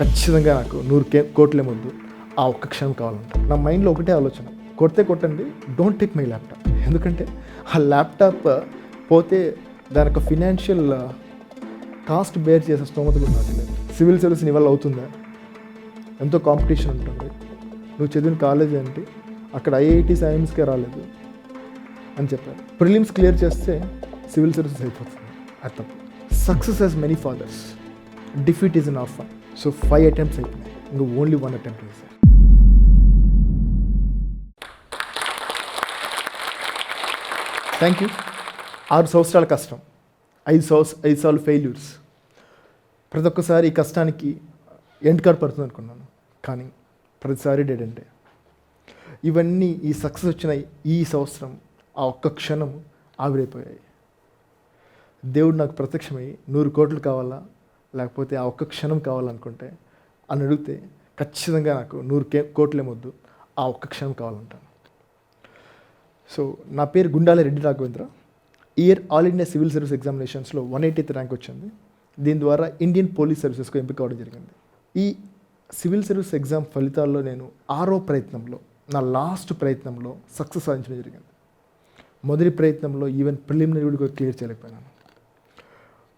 ఖచ్చితంగా నాకు నూరు కే కోట్లే ముందు ఆ ఒక్క క్షణం కావాలంట. నా మైండ్లో ఒకటే ఆలోచన. కొడితే కొట్టండి డోంట్ టేక్ మై ల్యాప్టాప్. ఎందుకంటే ఆ ల్యాప్టాప్ పోతే దాని యొక్క ఫినాన్షియల్ కాస్ట్ బేర్ చేసే స్తోమత కూడా నాకు లేదు. సివిల్ సర్వీస్ నీ వల్ల అవుతుందా? ఎంతో కాంపిటీషన్ ఉంటుంది. నువ్వు చదివిన కాలేజ్ ఏంటి? అక్కడ ఐఐటి సైన్స్కే రాలేదు అని చెప్పారు. ప్రిలిమ్స్ క్లియర్ చేస్తే సివిల్ సర్వీసెస్ అయిపోతుంది. అర్థం. Success has many fathers. Defeat is an offer so five attempts అయిపోయినాయి ఇంకా ఓన్లీ వన్ అటెంప్ట్ వేసారు థ్యాంక్ యూ ఆరు సంవత్సరాల కష్టం. ఐదు సంవత్స ఐదు సార్లు ఫెయిల్యూర్స్ ప్రతి ఒక్కసారి ఈ కష్టానికి ఎండ్ కార్డ్ పడుతుంది అనుకున్నాను. కానీ ప్రతిసారి డెడ్ అంటే ఇవన్నీ ఈ సక్సెస్ వచ్చిన ఈ సంవత్సరం ఆ ఒక్క క్షణం ఆవిరైపోయాయి. దేవుడు నాకు ప్రత్యక్షమై నూరు కోట్లు కావాలా? లేకపోతే ఆ ఒక్క క్షణం కావాలనుకుంటే అని అడిగితే ఖచ్చితంగా నాకు నూరు కే కోట్లేమొద్దు ఆ ఒక్క క్షణం కావాలంటాను. సో నా పేరు Gundala Reddy Raghavendra. Year all India civil service ఎగ్జామినేషన్స్లో one eightieth rank వచ్చింది. దీని ద్వారా ఇండియన్ పోలీస్ సర్వీసెస్కు ఎంపిక కావడం జరిగింది. ఈ సివిల్ సర్వీస్ ఎగ్జామ్ ఫలితాల్లో నేను ఆరో ప్రయత్నంలో నా లాస్ట్ ప్రయత్నంలో సక్సెస్ సాధించడం జరిగింది. మొదటి ప్రయత్నంలో ఈవెన్ ప్రిలిమినరీ కూడా క్లియర్ చేయలేకపోయినాను.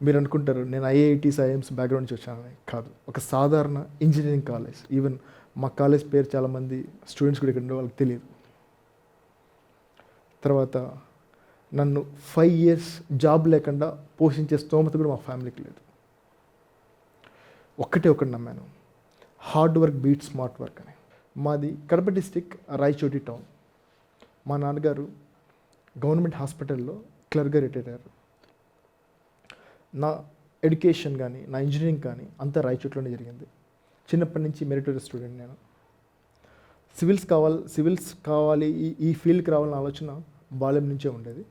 మీరు అనుకుంటారు నేను ఐఐటీస్ ఐఎమ్స్ బ్యాక్గ్రౌండ్ నుంచి వచ్చానని కాదు. ఒక సాధారణ ఇంజనీరింగ్ కాలేజ్ ఈవెన్ మా కాలేజ్ పేరు చాలామంది స్టూడెంట్స్ కూడా ఇక్కడ వాళ్ళకి తెలియదు. తర్వాత నన్ను ఫైవ్ ఇయర్స్ జాబ్ లేకుండా పోషించే స్తోమత కూడా మా ఫ్యామిలీకి లేదు. ఒక్కటే ఒకటి నమ్మాను. Hard work beat smart work అని. మాది కడప డిస్టిక్ రాయచోటి టౌన్ మా నాన్నగారు గవర్నమెంట్ హాస్పిటల్లో క్లర్క్గా రిటైర్ అయ్యారు. నా ఎడ్యుకేషన్ కానీ నా ఇంజనీరింగ్ కానీ అంతా రాయచోట్లోనే జరిగింది. చిన్నప్పటి నుంచి మెరిటరీ స్టూడెంట్ నేను. సివిల్స్ కావాలి సివిల్స్ కావాలి ఈ ఈ ఫీల్డ్కి రావాలన్న ఆలోచన బాల్యం నుంచే ఉండేది.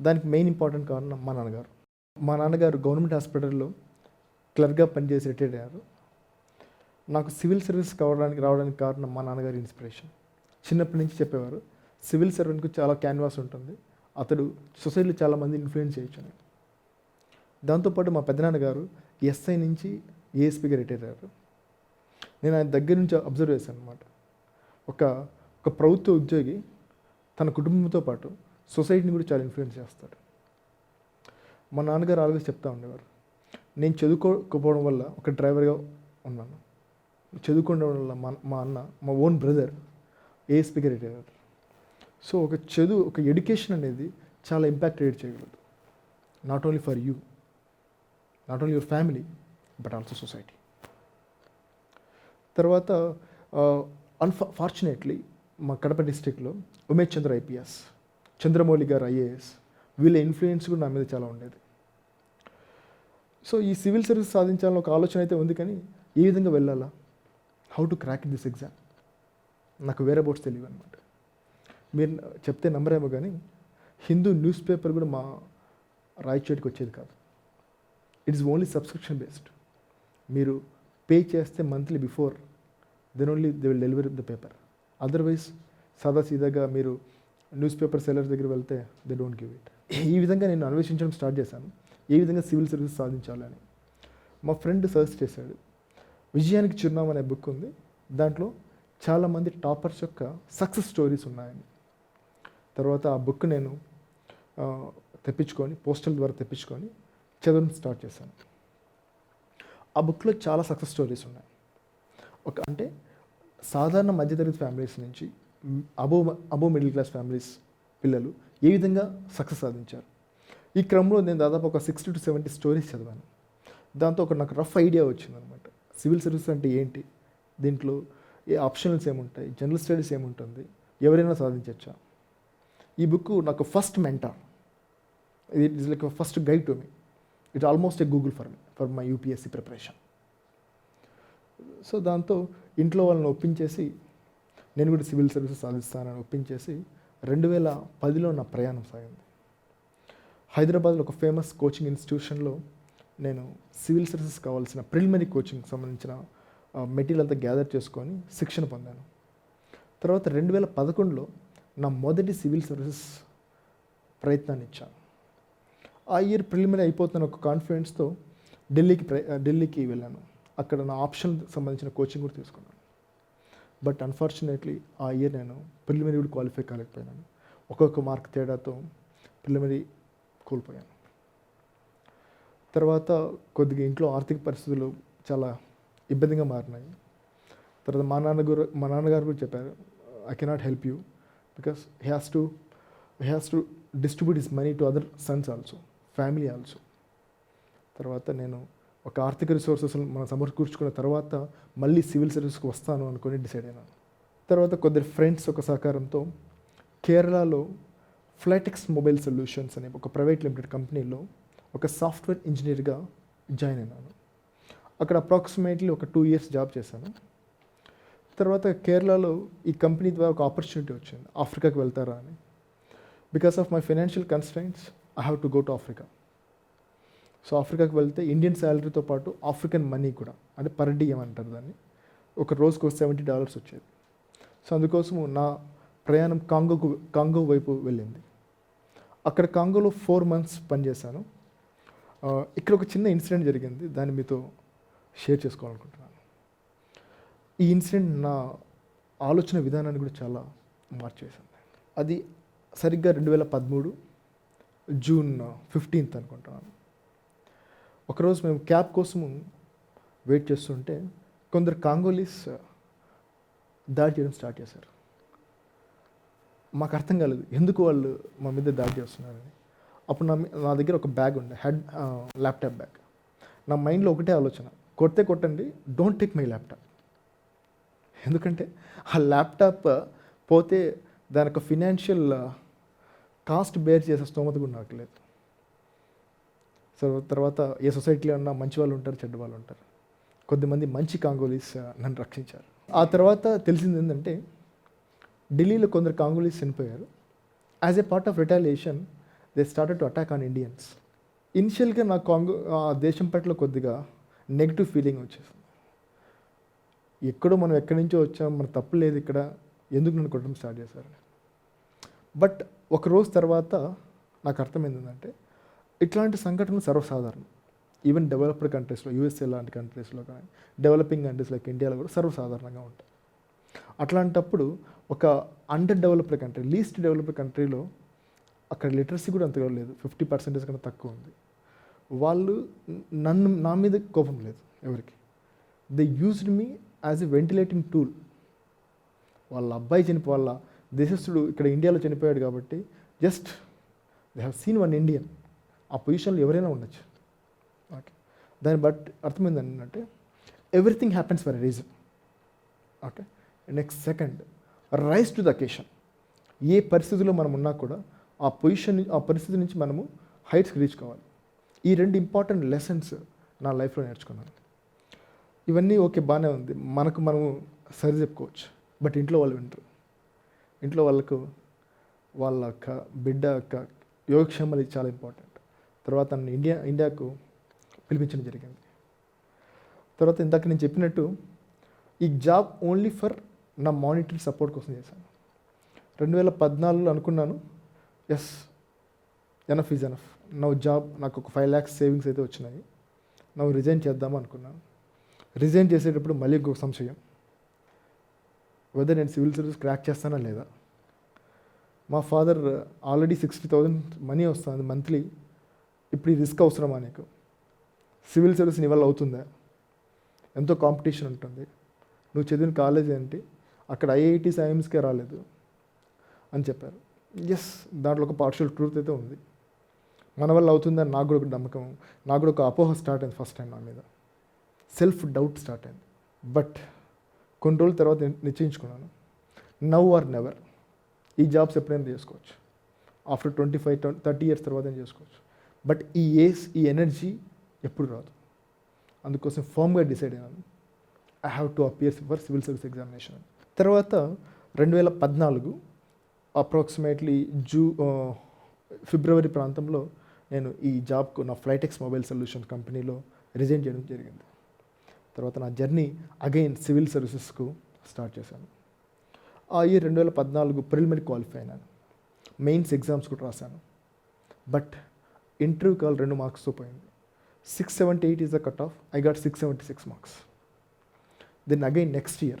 దానికి మెయిన్ ఇంపార్టెంట్ కారణం మా నాన్నగారు. మా నాన్నగారు గవర్నమెంట్ హాస్పిటల్లో క్లర్క్గా పనిచేసి రిటైర్ అయ్యారు. నాకు సివిల్ సర్వీస్ కావడానికి రావడానికి కారణం మా నాన్నగారి ఇన్స్పిరేషన్. చిన్నప్పటి నుంచి చెప్పేవారు సివిల్ సర్వెంట్కు చాలా క్యాన్వాస్ ఉంటుంది. అతడు సొసైటీలో చాలామంది ఇన్ఫ్లుయెన్స్ చేయొచ్చు అని. దాంతోపాటు మా పెద్దనాన్నగారు ఎస్ఐ నుంచి ఏఎస్పీగా రిటైర్ అయ్యారు. నేను ఆయన దగ్గర నుంచి అబ్జర్వ్ చేశాను అనమాట ఒక ఒక ప్రభుత్వ ఉద్యోగి తన కుటుంబంతో పాటు సొసైటీని కూడా చాలా ఇన్ఫ్లుయెన్స్ చేస్తాడు. మా నాన్నగారు ఆల్వేస్ చెప్తా ఉండేవారు. నేను చదువుకోకపోవడం వల్ల ఒక డ్రైవర్గా ఉన్నాను. చదువుకోవడం వల్ల మా మా అన్న మా ఓన్ బ్రదర్ ఏఎస్పీగా రిటైర్ అయ్యారు. సో ఒక చదువు ఒక ఎడ్యుకేషన్ అనేది చాలా ఇంపాక్ట్ క్రియేట్ చేయగలదు. Not only for you. Not only your family but also society తర్వాత అన్ఫార్చునేట్లీ మా కడప డిస్టిక్లో ఉమేష్ చంద్ర ఐపీఎస్ చంద్రమౌళి గారు ఐఏఎస్ వీళ్ళ ఇన్ఫ్లుయెన్స్ కూడా నా మీద చాలా ఉండేది. సో ఈ సివిల్ సర్వీస్ సాధించాలని ఒక ఆలోచన అయితే ఉంది కానీ ఏ విధంగా వెళ్ళాలా? How to crack this exam నాకు వేరే బోర్డ్స్ తెలియదు అనమాట మీరు చెప్తే నమ్మరేమో కానీ హిందూ న్యూస్ పేపర్ కూడా మా రాయచేటికి వచ్చేది కాదు. It is only subscription based మీరు పే చేస్తే monthly before then only they will delivery the paper otherwise సాదా సీదాగా మీరు న్యూస్ పేపర్ సెల్లర్స్ దగ్గర వెళ్తే దే డోంట్ గివ్ ఇట్ ఈ విధంగా నేను అన్వేషించడం స్టార్ట్ చేశాను. ఏ విధంగా సివిల్ సర్వీస్ సాధించాలని. మా ఫ్రెండ్ సజెస్ట్ చేశాడు. విజయానికి చిరునామా అనే బుక్ ఉంది. దాంట్లో చాలామంది టాపర్స్ యొక్క సక్సెస్ స్టోరీస్ ఉన్నాయని. తర్వాత ఆ బుక్ నేను తెప్పించుకొని పోస్టల్ ద్వారా తెప్పించుకొని చదవడం స్టార్ట్ చేశాను. ఆ బుక్లో చాలా సక్సెస్ స్టోరీస్ ఉన్నాయి. ఒక అంటే సాధారణ మధ్యతరగతి ఫ్యామిలీస్ నుంచి అబో అబో మిడిల్ క్లాస్ ఫ్యామిలీస్ పిల్లలు ఏ విధంగా సక్సెస్ సాధించారు? ఈ క్రమంలో నేను దాదాపు ఒక సిక్స్టీ టు సెవెంటీ స్టోరీస్ చదివాను. దాంతో ఒక నాకు రఫ్ ఐడియా వచ్చిందనమాట సివిల్ సర్వీస్ అంటే ఏంటి? దీంట్లో ఏ ఆప్షనల్స్ ఏముంటాయి జనరల్ స్టడీస్ ఏముంటుంది ఎవరైనా సాధించవచ్చా ఈ బుక్ నాకు first mentor it is like first guide to me it almost a Google for me for my UPSC preparation so దాంతో ఇంట్లో వాళ్ళని ఒప్పించేసి నేను కూడా సివిల్ సర్వీసెస్ సాధిస్తానని ఒప్పించేసి రెండు వేల పదిలో నా ప్రయాణం సాగింది. హైదరాబాద్లో ఒక ఫేమస్ కోచింగ్ ఇన్స్టిట్యూషన్లో నేను సివిల్ సర్వీసెస్ కావాల్సిన ప్రిలిమినరీ కోచింగ్ సంబంధించిన మెటీరియల్ అంతా గ్యాదర్ చేసుకొని శిక్షణ పొందాను. తర్వాత రెండు వేల పదకొండులో నా మొదటి సివిల్ సర్వీసెస్ ప్రయత్నాన్ని ఇచ్చాను. ఆ ఇయర్ ప్రిలిమినరీ అయిపోతున్న ఒక కాన్ఫిడెన్స్తో ఢిల్లీకి ఢిల్లీకి వెళ్ళాను. అక్కడ నా ఆప్షన్ సంబంధించిన కోచింగ్ కూడా తీసుకున్నాను. బట్ అన్ఫార్చునేట్లీ ఆ ఇయర్ నేను ప్రిలిమినరీ కూడా క్వాలిఫై కాలేకపోయాను ఒక్కొక్క మార్క్ తేడాతో ప్రిలిమినరీ కోల్పోయాను. తర్వాత కొద్దిగా ఇంట్లో ఆర్థిక పరిస్థితులు చాలా ఇబ్బందిగా మారినాయి. తర్వాత మా నాన్నగారు మా నాన్నగారు కూడా చెప్పారు I cannot help you because he has to he has to distribute his money to other sons also family also తర్వాత నేను ఒక ఆర్థిక రిసోర్సెస్ మనం సమకూర్చుకున్న తర్వాత మళ్ళీ సివిల్ సర్వీస్కి వస్తాను అనుకుని డిసైడ్ అయినాను. తర్వాత కొద్దిరి ఫ్రెండ్స్ ఒక సహకారంతో కేరళలో ఫ్లైటెక్స్ మొబైల్ సొల్యూషన్స్ అనే ఒక ప్రైవేట్ లిమిటెడ్ కంపెనీలో ఒక సాఫ్ట్వేర్ ఇంజనీర్గా జాయిన్ అయినాను. అక్కడ అప్రాక్సిమేట్లీ ఒక టూ ఇయర్స్ జాబ్ చేశాను. తర్వాత కేరళలో ఈ కంపెనీ ద్వారా ఒక ఆపర్చునిటీ వచ్చింది. ఆఫ్రికాకి వెళ్తారా అని. Because of my financial constraints I have to go to Africa so ఆఫ్రికాకి వెళ్తే ఇండియన్ శాలరీతో పాటు ఆఫ్రికన్ మనీ కూడా అంటే పర్ డిఎం అంటారు దాన్ని. ఒక రోజుకు సెవెంటీ డాలర్స్ వచ్చేది. సో అందుకోసము నా ప్రయాణం కాంగోకు కాంగో వైపు వెళ్ళింది. అక్కడ కాంగోలో ఫోర్ మంత్స్ పనిచేశాను. ఇక్కడ ఒక చిన్న ఇన్సిడెంట్ జరిగింది. దాన్ని మీతో షేర్ చేసుకోవాలనుకుంటున్నాను. ఈ ఇన్సిడెంట్ నా ఆలోచన విధానాన్ని కూడా చాలా మార్చేసింది. అది సరిగ్గా రెండు వేల పదమూడు జూన్ ఫిఫ్టీన్త్ అనుకుంటున్నాను ఒకరోజు మేము క్యాబ్ కోసము వెయిట్ చేస్తుంటే కొందరు కాంగోలీస్ దాడి చేయడం స్టార్ట్ చేశారు. మాకు అర్థం కాలేదు ఎందుకు వాళ్ళు మా మీద దాడి చేస్తున్నారని అప్పుడు నా నా దగ్గర ఒక బ్యాగ్ ఉండే హెడ్ ల్యాప్టాప్ బ్యాగ్. నా మైండ్లో ఒకటే ఆలోచన కొడితే కొట్టండి డోంట్ టేక్ మై ల్యాప్టాప్. ఎందుకంటే ఆ ల్యాప్టాప్ పోతే దాని యొక్క ఫినాన్షియల్ కాస్ట్ బేర్ చేసే స్తోమత కూడా నాకు లేదు. సో తర్వాత ఏ సొసైటీలో ఉన్నా మంచి వాళ్ళు ఉంటారు చెడ్డ వాళ్ళు ఉంటారు. కొద్దిమంది మంచి కాంగోలీస్ నన్ను రక్షించారు. ఆ తర్వాత తెలిసింది ఏంటంటే ఢిల్లీలో కొందరు కాంగోలీస్ చనిపోయారు. As a part of retaliation they started to attack on Indians ఇనిషియల్గా నా కాంగో ఆ దేశం పట్ల కొద్దిగా నెగిటివ్ ఫీలింగ్ వచ్చేసింది. ఎక్కడో మనం ఎక్కడి నుంచో వచ్చాం మన తప్పు లేదు ఇక్కడ ఎందుకు నన్ను కొట్టడం స్టార్ట్ చేశారు బట్ ఒక రోజు తర్వాత నాకు అర్థమైంది ఏంటంటే ఇట్లాంటి సంఘటనలు సర్వసాధారణం. ఈవెన్ డెవలప్డ్ కంట్రీస్లో యూఎస్ఏ లాంటి కంట్రీస్లో కానీ డెవలపింగ్ కంట్రీస్ లైక్ ఇండియాలో కూడా సర్వసాధారణంగా ఉంటాయి. అట్లాంటప్పుడు ఒక under developed country least developed కంట్రీలో అక్కడ లిటరసీ కూడా అంతగా లేదు. ఫిఫ్టీ పర్సెంటేజ్ కన్నా తక్కువ ఉంది. వాళ్ళు నన్ను నా మీద కోపం లేదు ఎవరికి. They used me as a ventilating tool వాళ్ళ అబ్బాయి చనిపోవాలా దేశస్థుడు ఇక్కడ ఇండియాలో చనిపోయాడు కాబట్టి just they have seen one Indian ఆ పొజిషన్లో ఎవరైనా ఉండొచ్చు. ఓకే దాన్ని బట్ అర్థమైంది ఏంటంటే everything happens for a reason okay next second rise to the occasion ఏ పరిస్థితిలో మనం ఉన్నా కూడా ఆ పొజిషన్ ఆ పరిస్థితి నుంచి మనము హైట్స్కి రీచ్ కావాలి. ఈ రెండు ఇంపార్టెంట్ లెసన్స్ నా లైఫ్లో నేర్చుకున్నాను. ఇవన్నీ ఓకే బాగానే ఉంది. మనకు మనము సరి చెప్పుకోవచ్చు. బట్ ఇంట్లో వాళ్ళు వింటారు. ఇంట్లో వాళ్ళకు వాళ్ళ యొక్క బిడ్డ యొక్క యోగక్షేమాలు ఇది చాలా ఇంపార్టెంట్ తర్వాత నన్ను ఇండియా ఇండియాకు పిలిపించడం జరిగింది. తర్వాత ఇందాక నేను చెప్పినట్టు ఈ జాబ్ ఓన్లీ ఫర్ నా మానిటరీ సపోర్ట్ కోసం చేశాను. రెండు వేల పద్నాలుగులో అనుకున్నాను ఎస్ ఎనఫ్ ఈజ్ ఎనఫ్ నా జాబ్ నాకు ఒక ఫైవ్ ల్యాక్స్ సేవింగ్స్ అయితే వచ్చినాయి. నువ్వు రిజైన్ చేద్దామనుకున్నాను రిజైన్ చేసేటప్పుడు మళ్ళీ ఇంకొక సంశయం. వెదర్ నేను సివిల్ సర్వీస్ క్రాక్ చేస్తానా లేదా? మా father already sixty thousand money వస్తుంది మంత్లీ. ఇప్పుడు ఈ రిస్క్ అవసరమా నీకు? సివిల్ సర్వీస్ నీ వల్ల అవుతుందా? ఎంతో కాంపిటీషన్ ఉంటుంది. నువ్వు చదివిన కాలేజ్ ఏంటి? అక్కడ ఐఐటీస్ ఐఎమ్స్కే రాలేదు అని చెప్పారు. ఎస్ దాంట్లో ఒక పార్షియల్ ట్రూత్ అయితే ఉంది. మన వల్ల అవుతుందని నాకు కూడా ఒక నమ్మకం. నాకు కూడా ఒక అపోహ స్టార్ట్ అయింది ఫస్ట్ టైం నా మీద. సెల్ఫ్ డౌట్ స్టార్ట్ అయింది. బట్ కొన్ని రోజుల తర్వాత నేను నిశ్చయించుకున్నాను. నవ్ ఆర్ నెవర్ ఈ జాబ్స్ ఎప్పుడైనా చేసుకోవచ్చు. After twenty five thirty years తర్వాత చేసుకోవచ్చు. బట్ ఈ ఏస్ ఈ ఎనర్జీ ఎప్పుడు రాదు. అందుకోసం ఫామ్గా డిసైడ్ అయినాను. I have to appears for civil service examination తర్వాత రెండు వేల పద్నాలుగు అప్రాక్సిమేట్లీ జూ ఫిబ్రవరి ప్రాంతంలో నేను ఈ జాబ్కు నా ఫ్లైటెక్స్ మొబైల్ సొల్యూషన్ కంపెనీలో రిజైన్ చేయడం జరిగింది. తర్వాత నా జర్నీ అగైన్ సివిల్ సర్వీసెస్కు స్టార్ట్ చేశాను. ఆ ఇయర్ రెండు వేల పద్నాలుగు ప్రిలిమినరీ క్వాలిఫై అయినాను. మెయిన్స్ ఎగ్జామ్స్ కూడా రాశాను. బట్ ఇంటర్వ్యూ కాల్ రెండు మార్క్స్తో పోయింది. Six seventy eight is the cut off. I got six seventy six marks. Then again next year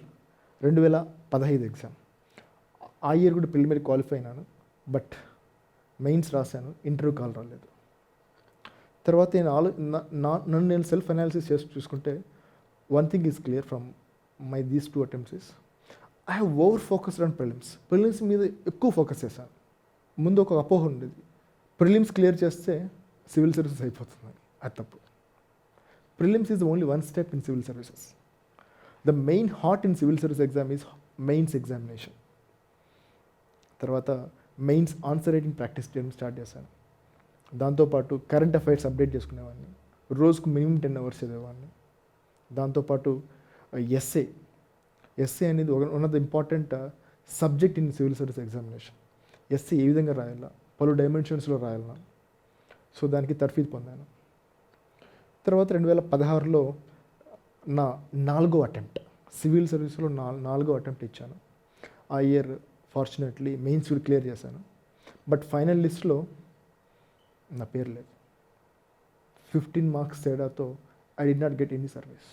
రెండు వేల పదహైదు ఎగ్జామ్. ఆ ఇయర్ కూడా ప్రిలిమినరీ క్వాలిఫై అయినాను. బట్ మెయిన్స్ రాశాను. ఇంటర్వ్యూ కాల్ రాలేదు. తర్వాత నేను ఆలో నా నన్ను నేను సెల్ఫ్ అనాలిసిస్ చేసి చూసుకుంటే one thing is clear from my these two attempts is I have over focused on prelims prelims మీద ఎక్కువ ఫోకస్ చేశాను. ముందు ఒక అపోహ ఉండేది. ప్రిలిమ్స్ క్లియర్ చేస్తే సివిల్ సర్వీసెస్ అయిపోతుంది అది తప్పు. Prelims is only one step in civil services the main heart in civil service exam is mains examination తర్వాత మెయిన్స్ ఆన్సర్ రైటింగ్ ప్రాక్టీస్ చేయడం స్టార్ట్ చేశాను. దాంతోపాటు కరెంట్ అఫైర్స్ అప్డేట్ చేసుకునేవాడిని. రోజుకు మినిమం టెన్ అవర్స్ చదివేవాడిని. దాంతోపాటు ఎస్ఏ ఎస్ఏ అనేది ఒక one of the important subject in civil service examination essay ఏ విధంగా రాయాలా? పలు డైమెన్షన్స్లో రాయాలా? సో దానికి తర్ఫీదు పొందాను. తర్వాత రెండు వేల పదహారులో నా నాలుగో అటెంప్ట్ సివిల్ సర్వీస్లో నా నాలుగో అటెంప్ట్ ఇచ్చాను. ఆ ఇయర్ ఫార్చునేట్లీ మెయిన్స్ కూడా క్లియర్ చేశాను. బట్ ఫైనల్ లిస్ట్లో నా పేరు లేదు. ఫిఫ్టీన్ మార్క్స్ తేడాతో I did not get any service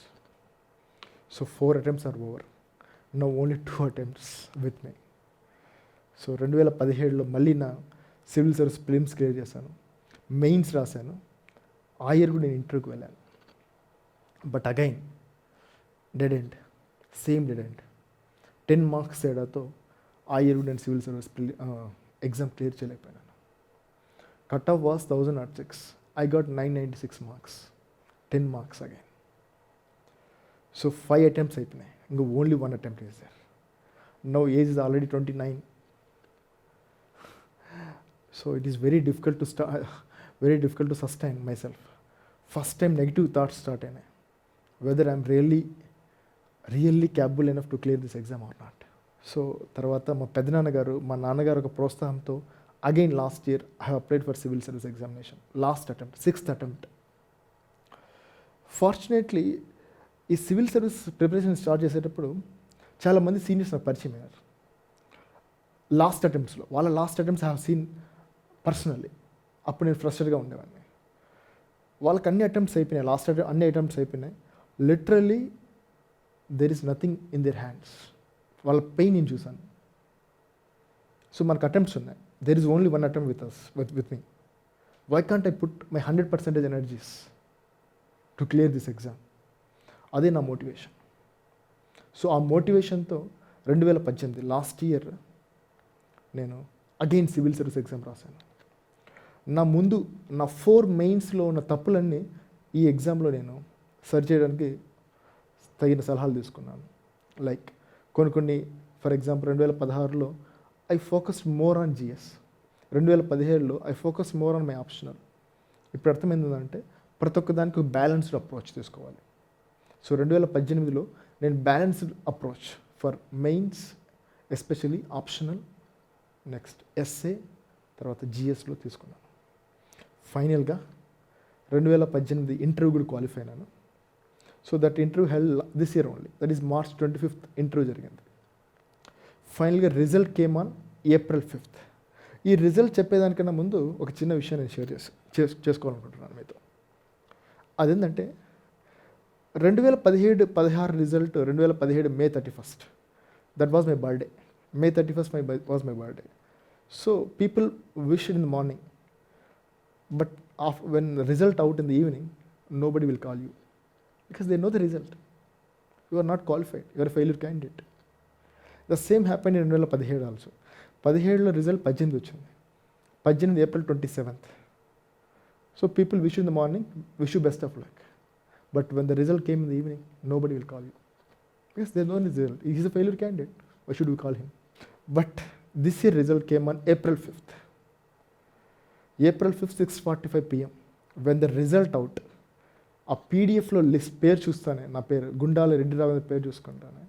so four attempts are over no only two attempts with me so రెండు వేల పదిహేడులో మళ్ళీ నా సివిల్ సర్వీస్ ఫిలిమ్స్ క్లియర్ చేశాను. మెయిన్స్ రాశాను. ఆ ఇయర్ కూడా నేను ఇంటర్వ్యూకి వెళ్ళాను. But again dead end same dead end ten marks తేడాతో ఆ ఇయర్ కూడా నేను సివిల్ సర్వీస్ ఎగ్జామ్ క్లియర్ చేయలేకపోయాను cut off was thousand not six I got nine ninety six marks ten marks again so five attempts అయిపోయినాయి. ఇంకా only one attempt చేశారు. No age is already twenty nine so it is very difficult to స్టా very difficult to sustain myself first time negative thoughts start అయినాయి. Whether I'm really really capable enough to clear this exam or not so తర్వాత మా పెద్దనాన్నగారు మా నాన్నగారు ఒక ప్రోత్సాహంతో again last year I have applied for civil service examination last attempt sixth attempt fortunately ఈ civil service preparation start చేసేటప్పుడు చాలామంది సీనియర్స్ నాకు పరిచయం అయ్యారు. లాస్ట్ అటెంప్ట్స్లో వాళ్ళ last attempts have seen personally అప్పుడు నేను ఫ్రస్టెడ్గా ఉండేవాడిని. వాళ్ళకి అన్ని అటెంప్ట్స్ అయిపోయినాయి లాస్ట్ అటెంప్ట్ అన్ని అటెంప్ట్స్ అయిపోయినాయి. Literally there is nothing in their hands వాళ్ళ పెయిన్ నేను చూశాను. సో మనకు అటెంప్ట్స్ ఉన్నాయి. There is only one attempt with us with with me why can't I put my hundred percentage energies to clear this exam అదే నా motivation so ఆ మోటివేషన్తో రెండు వేల పద్దెనిమిది లాస్ట్ ఇయర్ నేను అగైన్ సివిల్ సర్వీస్ ఎగ్జామ్ రాశాను. నా ముందు నా ఫోర్ మెయిన్స్లో ఉన్న తప్పులన్నీ ఈ ఎగ్జామ్లో నేను సరి చేయడానికి తగిన సలహాలు తీసుకున్నాను. లైక్ కొన్ని కొన్ని ఫర్ ఎగ్జాంపుల్ రెండు వేల పదహారులో I focus more on GS రెండు వేల పదిహేడులో I focus more on my optional ఇప్పుడు అర్థమైందంటే ప్రతి ఒక్క దానికి ఒక బ్యాలెన్స్డ్ అప్రోచ్ తీసుకోవాలి. సో రెండు వేల పద్దెనిమిదిలో నేను balanced approach for mains especially optional next essay తర్వాత జిఎస్లో తీసుకున్నాను. ఫైనల్గా రెండు వేల పద్దెనిమిది ఇంటర్వ్యూ కూడా క్వాలిఫై అయినాను. So that interview held this year only that is March twenty fifth interview జరిగింది. ఫైనల్గా result came on April fifth ఈ రిజల్ట్ చెప్పేదానికన్నా ముందు ఒక చిన్న విషయం నేను షేర్ చేసి చేసు చేసుకోవాలనుకుంటున్నాను మీతో. అదేంటంటే రెండు వేల పదిహేడు పదహారు రిజల్ట్ రెండు వేల పదిహేడు May thirty first that was my birthday May thirty first my was my birthday so people wish in the morning but of when result out in the evening nobody will call you because they know the result you are not qualified your failure candidate the same happen రెండు వేల పదిహేడు also పదిహేడులో result పద్దెనిమిది వచ్చింది. పద్దెనిమిది April twenty seventh so people wish in the morning wish you best of luck but when the result came in the evening nobody will call you because they know result is a failure candidate why should you call him but this year result came on April fifth April fifth six forty five PM when the result out ఆ పీడిఎఫ్లో list పేరు చూస్తానే నా పేరు గుండాల రెడ్డిరావు అనే పేరు చూసుకుంటానే.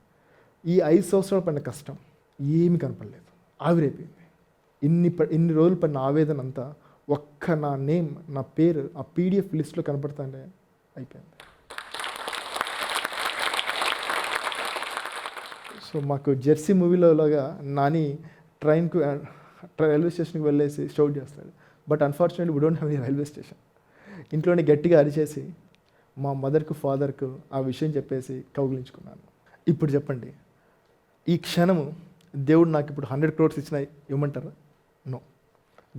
ఈ ఐదు సంవత్సరాల పడిన కష్టం ఏమి కనపడలేదు. ఆవిరైపోయింది. ఇన్ని ప ఇన్ని రోజులు పడిన ఆవేదన అంతా ఒక్క నా నేమ్ నా పేరు ఆ పీడిఎఫ్ లిస్ట్లో కనపడతానే అయిపోయింది. సో మాకు జెర్సీ మూవీలో లాగా నాని ట్రైన్కు రైల్వే స్టేషన్కి వెళ్ళేసి షౌట్ చేస్తాడు. But unfortunately we don't have any railway station. ఇంట్లోనే గట్టిగా అరిచేసి మా మదర్కు ఫాదర్కు ఆ విషయం చెప్పేసి కౌగిలించుకున్నాను. ఇప్పుడు చెప్పండి ఈ క్షణము దేవుడు నాకు ఇప్పుడు హండ్రెడ్ క్రోర్స్ ఇచ్చిన ఇవ్వమంటారా? నో.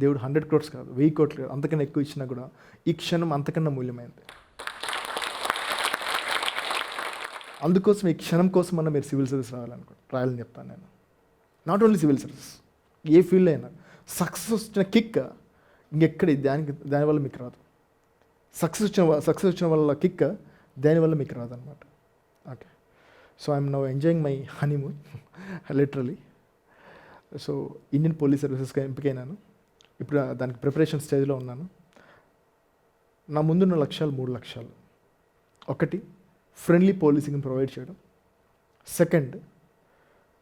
దేవుడు హండ్రెడ్ క్రోడ్స్ కాదు వెయ్యి కోట్లు కాదు అంతకన్నా ఎక్కువ ఇచ్చినా కూడా ఈ క్షణం అంతకన్నా మూల్యమైంది. అందుకోసం ఈ క్షణం కోసం అన్న మీరు సివిల్ సర్వీస్ రావాలనుకో రాయాలని చెప్తాను నేను. నాట్ ఓన్లీ సివిల్ సర్వీస్ ఏ ఫీల్డ్ అయినా సక్సెస్ వచ్చిన కిక్ ఇంకెక్కడ దానికి దానివల్ల మీకు రాదు. సక్సెస్ వచ్చిన సక్సెస్ వచ్చిన వల్ల కిక్ దానివల్ల మీకు రాదనమాట okay so I'm now enjoying my honeymoon literally so Indian police సర్వీసెస్గా ఎంపికైనాను. ఇప్పుడు దానికి ప్రిపరేషన్ స్టేజ్లో ఉన్నాను. నా ముందున్న లక్ష్యాలు మూడు లక్ష్యాలు. ఒకటి ఫ్రెండ్లీ పోలీసింగ్ని ప్రొవైడ్ చేయడం. Second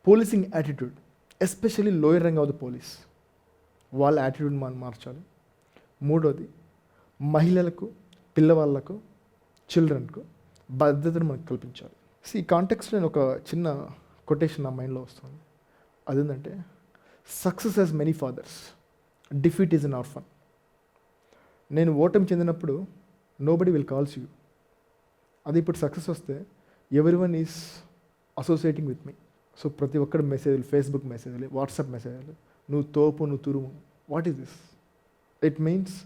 policing attitude especially lower rung of the police వాళ్ళ యాటిట్యూడ్ మనం మార్చాలి. మూడోది మహిళలకు పిల్లవాళ్ళకు చిల్డ్రన్కు భద్రతను మనకు కల్పించాలి. సో ఈ కాంటెక్స్లో నేను ఒక చిన్న కొటేషన్ నా మైండ్లో వస్తుంది. అదేంటంటే success has many fathers defeat is an orphan నేను ఓటమి చెందినప్పుడు నోబడి విల్ కాల్స్ యూ అది ఇప్పుడు సక్సెస్ వస్తే everyone is associating with me so ప్రతి ఒక్కరి మెసేజ్లు ఫేస్బుక్ మెసేజ్లు వాట్సాప్ మెసేజ్లు నువ్వు తోపు నువ్వు తురుము. What is this it means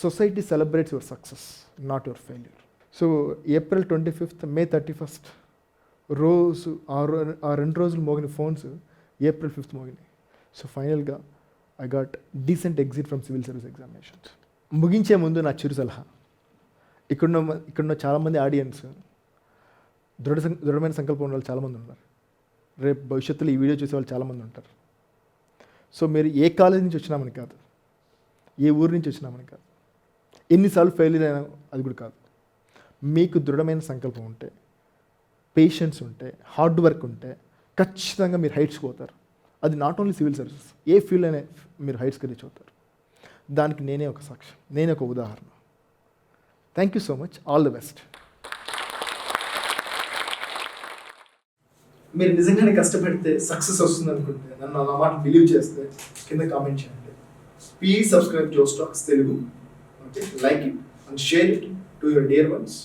society celebrates your success not your failure so April twenty fifth May thirty first రోజు ఆ రెండు రోజులు మోగిన ఫోన్స్ ఏప్రిల్ ఫిఫ్త్ మోగినాయి. సో ఫైనల్గా I got decent exit from civil service examinations ముగించే ముందు నా చిరు సలహా. ఇక్కడున్న ఇక్కడున్న చాలామంది ఆడియన్స్ దృఢ సం- దృఢమైన సంకల్పం ఉన్న వాళ్ళు చాలామంది ఉన్నారు. రేపు భవిష్యత్తులో ఈ వీడియో చూసే వాళ్ళు చాలామంది ఉంటారు. సో మీరు ఏ కాలేజ్ నుంచి వచ్చినామని కాదు. ఏ ఊరు నుంచి వచ్చినామని కాదు. ఎన్నిసార్లు ఫెయిల్ అయినా అది కూడా కాదు. మీకు దృఢమైన సంకల్పం ఉంటే పేషెన్స్ ఉంటే హార్డ్ వర్క్ ఉంటే ఖచ్చితంగా మీరు హైట్స్ పోతారు. అది నాట్ ఓన్లీ సివిల్ సర్వీసెస్ ఏ ఫీల్డ్ అనే మీరు హైట్స్కి రీచ్ అవుతారు. దానికి నేనే ఒక సాక్ష్యం నేనే ఒక ఉదాహరణ. Thank you so much all the best మీరు నిజంగానే కష్టపడితే సక్సెస్ వస్తుంది అనుకుంటే నన్ను నా మాట బిలీవ్ చేస్తే కింద కామెంట్ చేయండి. Please subscribe Joe Stocks Telugu okay like it and share it to your dear ones